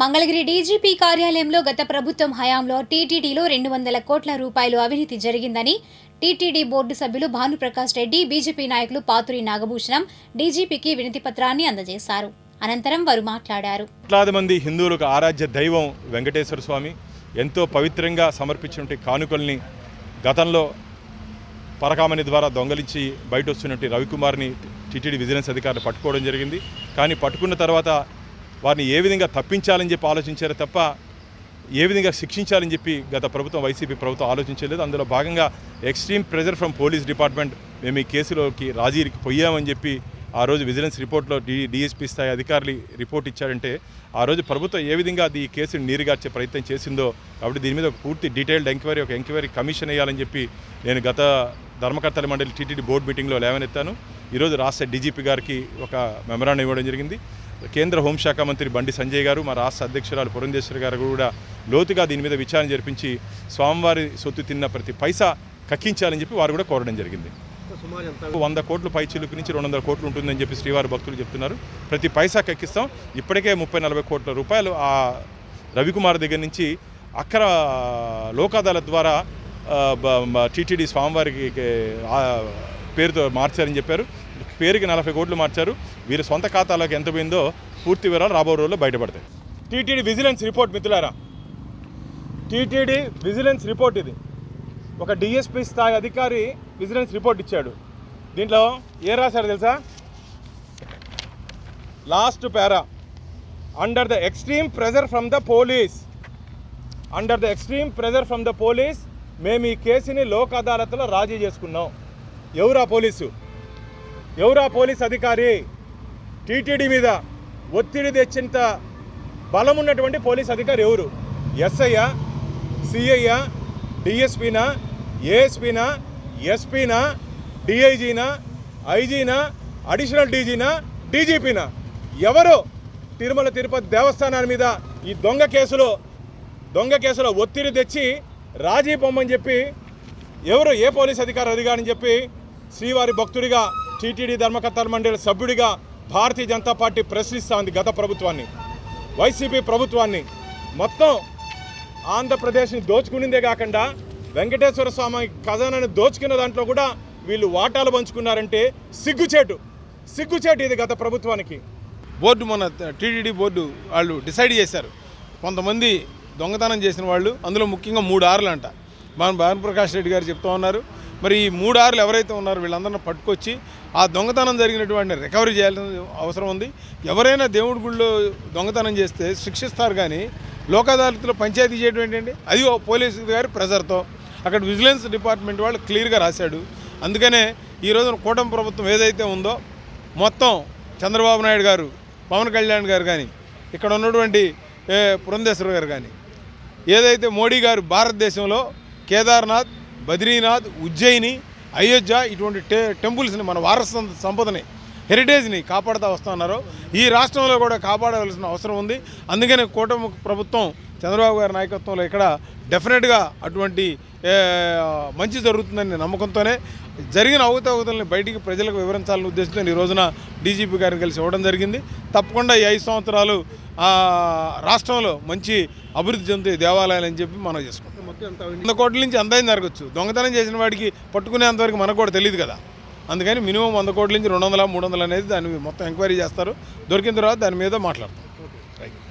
Mangalagiri DGP కార్యాలయంలో గత ప్రభుత్వం హయాంలో టీటీడీలో రెండు వందల కోట్ల రూపాయలు అవినీతి జరిగిందని టీటీడీ బోర్డు సభ్యులు భానుప్రకాష్ రెడ్డి బీజేపీ నాయకులు పాతురి నాగభూషణం డీజీపీకి వినతి పత్రాన్ని అందజేశారు. అనంతరం వారు మాట్లాడారు. కోట్లాది మంది హిందువులకు ఆరాధ్య దైవం వెంకటేశ్వర స్వామి ఎంతో పవిత్రంగా సమర్పించినటువంటి కానుకల్ని గతంలో పరకామణి ద్వారా దొంగలించి బయట వస్తున్నటువంటి రవికుమార్ని టీటీడీ విజిలెన్స్ అధికారులు పట్టుకోవడం జరిగింది. కానీ పట్టుకున్న తర్వాత వారిని ఏ విధంగా తప్పించాలని చెప్పి ఆలోచించారు తప్ప ఏ విధంగా శిక్షించాలని చెప్పి గత ప్రభుత్వం వైసీపీ ప్రభుత్వం ఆలోచించలేదు. అందులో భాగంగా extreme pressure from police department మేము ఈ కేసులోకి రాజీకి పోయామని చెప్పి ఆ రోజు విజిలెన్స్ రిపోర్ట్లో డి డిఎస్పీ స్థాయి అధికారులు రిపోర్ట్ ఇచ్చారంటే ఆ రోజు ప్రభుత్వం ఏ విధంగా అది ఈ కేసుని నీరుగార్చే ప్రయత్నం చేసిందో కాబట్టి దీని మీద ఒక పూర్తి డీటెయిల్డ్ ఎంక్వైరీ ఒక ఎంక్వైరీ కమిషన్ వేయాలని చెప్పి నేను గత ధర్మకర్తల మండలి టీటీడీ బోర్డు మీటింగ్లో లేవనెత్తాను. ఈరోజు రాష్ట్ర డీజీపీ గారికి ఒక మెమరాండం ఇవ్వడం జరిగింది. కేంద్ర హోంశాఖ మంత్రి బండి సంజయ్ గారు మా రాష్ట్ర అధ్యక్షురాలు పురంధేశ్వరి గారు కూడా లోతుగా దీని మీద విచారణ జరిపించి స్వామివారి సొత్తు తిన్న ప్రతి పైసా కక్కించాలని చెప్పి వారు కూడా కోరడం జరిగింది. వంద కోట్లు పై చిలుకు నుంచి రెండు వందల కోట్లు ఉంటుందని చెప్పి శ్రీవారి భక్తులు చెప్తున్నారు. ప్రతి పైసా కక్కిస్తాం. ఇప్పటికే ముప్పై నలభై కోట్ల రూపాయలు ఆ రవికుమార్ దగ్గర నుంచి అక్కర లోక్ అదాలత్ ద్వారా టీటీడీ స్వామివారికి పేరుతో మార్చారని చెప్పారు. పేరుకి నలభై కోట్లు మార్చారు. వీరి సొంత ఖాతాలోకి ఎంత పోయిందో పూర్తి వివరాలు రాబో రోజుల్లో బయటపడతాయి. టీటీడీ విజిలెన్స్ రిపోర్ట్ మిత్రులారా. టీటీడీ విజిలెన్స్ రిపోర్ట్ ఇది. ఒక డిఎస్పీ స్థాయి అధికారి విజిలెన్స్ రిపోర్ట్ ఇచ్చాడు. దీంట్లో ఏం రాశాడు తెలుసా? Last para. Under the extreme pressure from the police under the extreme pressure from the police మేము ఈ కేసుని లోక్ అదాలత్లో రాజీ చేసుకున్నాం. ఎవరా పోలీసు? ఎవరా పోలీస్ అధికారి? టీటీడీ మీద ఒత్తిడి తెచ్చేంత బలం ఉన్నటువంటి పోలీస్ అధికారి ఎవరు? ఎస్ఐయా? సిఐయా? డిఎస్పీనా? ఏఎస్పీనా? ఎస్పీనా? డిఐజీనా? ఐజీనా? అడిషనల్ డీజీనా? డీజీపీనా? ఎవరు? తిరుమల తిరుపతి దేవస్థానాల మీద ఈ దొంగ కేసులో దొంగ కేసులో ఒత్తిడి తెచ్చి రాజీ పొమ్మని చెప్పి ఎవరు? ఏ పోలీస్ అధికారి అధికారని చెప్పి శ్రీవారి భక్తుడిగా టీటీడీ ధర్మకర్తల మండలి సభ్యుడిగా భారతీయ జనతా పార్టీ ప్రశ్నిస్తోంది గత ప్రభుత్వాన్ని. వైసీపీ ప్రభుత్వాన్ని. మొత్తం ఆంధ్రప్రదేశ్ని దోచుకునిందే కాకుండా వెంకటేశ్వర స్వామి ఖజానాన్ని దోచుకున్న దాంట్లో కూడా వీళ్ళు వాటాలు పంచుకున్నారంటే సిగ్గుచేటు. సిగ్గుచేటు ఇది గత ప్రభుత్వానికి. బోర్డు మన టీటీడీ బోర్డు వాళ్ళు డిసైడ్ చేశారు. కొంతమంది దొంగతనం చేసిన వాళ్ళు అందులో ముఖ్యంగా మూడు ఆరులు అంట మన భానుప్రకాష్ రెడ్డి గారు చెప్తా ఉన్నారు. మరి ఈ మూడారులు ఎవరైతే ఉన్నారో వీళ్ళందరిని పట్టుకొచ్చి ఆ దొంగతనం జరిగినటువంటి రికవరీ చేయాల్సిన అవసరం ఉంది. ఎవరైనా దేవుడి గుళ్ళో దొంగతనం చేస్తే శిక్షిస్తారు కానీ లోక్ అదాలత్లో పంచాయతీ చేయడం ఏంటండి అది ఓ పోలీసు గారి ప్రెజర్తో. అక్కడ విజిలెన్స్ డిపార్ట్మెంట్ వాళ్ళు క్లియర్గా రాశాడు. అందుకనే ఈ రోజున కూటమి ప్రభుత్వం ఏదైతే ఉందో మొత్తం చంద్రబాబు నాయుడు గారు పవన్ కళ్యాణ్ గారు కానీ ఇక్కడ ఉన్నటువంటి పురంధేశ్వర్ పురంధేశ్వర గారు కానీ ఏదైతే మోడీ గారు భారతదేశంలో కేదార్నాథ్ బద్రీనాథ్ ఉజ్జయిని అయోధ్య ఇటువంటి టే టెంపుల్స్ని మన వారసత్వ సంపదని హెరిటేజ్ని కాపాడుతూ వస్తున్నారు ఈ రాష్ట్రంలో కూడా కాపాడవలసిన అవసరం ఉంది. అందుకనే కూటమి ప్రభుత్వం చంద్రబాబు గారి నాయకత్వంలో ఇక్కడ డెఫినెట్గా అటువంటి మంచి జరుగుతుందని నమ్మకంతోనే జరిగిన అవకతవకతల్ని బయటికి ప్రజలకు వివరించాలని ఉద్దేశంతో ఈ రోజున డీజీపీ గారిని కలిసి ఇవ్వడం జరిగింది. తప్పకుండా ఈ ఐదు సంవత్సరాలు రాష్ట్రంలో మంచి అభివృద్ధి చెందుతాయి దేవాలయాలు అని చెప్పి మనం చేసుకుంటాం వంద కోట్ల నుంచి అంతైంది జరగచ్చు? దొంగతనం చేసిన వాడికి పట్టుకునేంతవరకు మనకు కూడా తెలియదు కదా. అందుకని మినిమం వంద కోట్ల నుంచి రెండు వందల మూడు వందలు అనేది దాన్ని మొత్తం ఎంక్వైరీ చేస్తారు. దొరికిన తర్వాత దాని మీద మాట్లాడతాం.